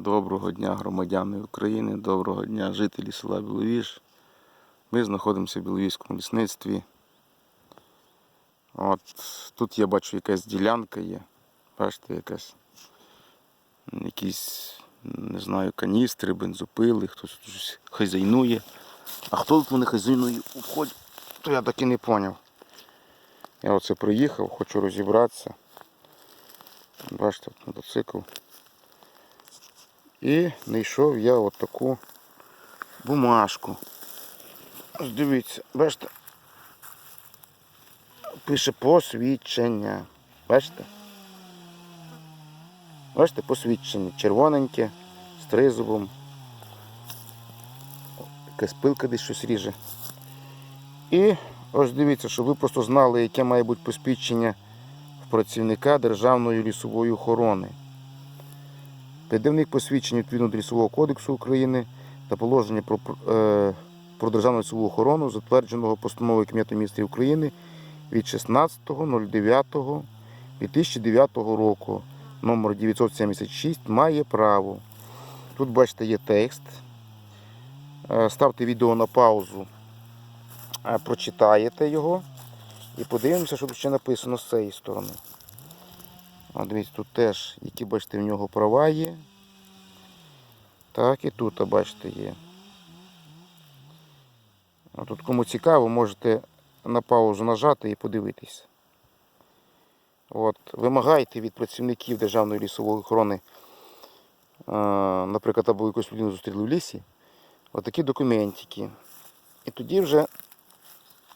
Доброго дня громадяни України, доброго дня жителі села Біловіж. Ми знаходимося в Біловіжському лісництві. От тут я бачу якась ділянка є. Бачите, якась якісь, не знаю, каністри, бензопили, хтось тут хазяйнує. А хто тут вони хазяйнує у вході, то я так і не зрозумів. Я оце приїхав, хочу розібратися. Бачите, от мотоцикл. І знайшов я от таку бумажку. Ось дивіться, бачите? Пише посвідчення. Бачите? Бачите, посвідчення. Червоненьке, з тризубом. О, Якась пилка десь щось ріже. І ось дивіться, щоб ви просто знали, яке має бути посвідчення в працівника Державної лісової охорони. Піддивник посвідчень відповідно до Лісового кодексу України та положення про, е, про державну лісову охорону, затвердженого постановою Кабінету міністрів України від 16.09.2009 року номер 976 має право. Тут, бачите, є текст. Е, Ставте відео на паузу, е, прочитаєте його і подивимося, що ще написано з цієї сторони. От дивіться, тут теж, які бачите, в нього права є. Так, і тут, бачите, є. А тут кому цікаво, можете на паузу нажати і подивитись. От, вимагайте від працівників Державної лісової охорони, наприклад, або якусь людину зустріли в лісі, отакі документики. І тоді вже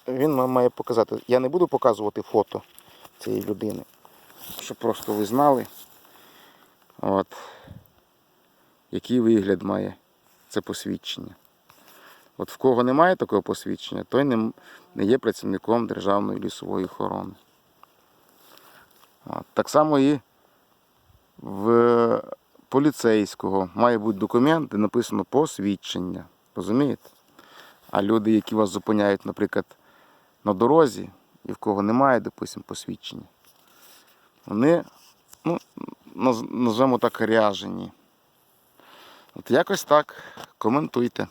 він вам має показати. Я не буду показувати фото цієї людини щоб просто ви знали, от, який вигляд має це посвідчення. От в кого немає такого посвідчення, той не, не є працівником Державної лісової охорони. От, так само і в поліцейського має бути документ, де написано посвідчення. Розумієте? А люди, які вас зупиняють, наприклад, на дорозі, і в кого немає, допустимо, посвідчення, вони, ну, наз- назвемо так, ряжені. От якось так. Коментуйте.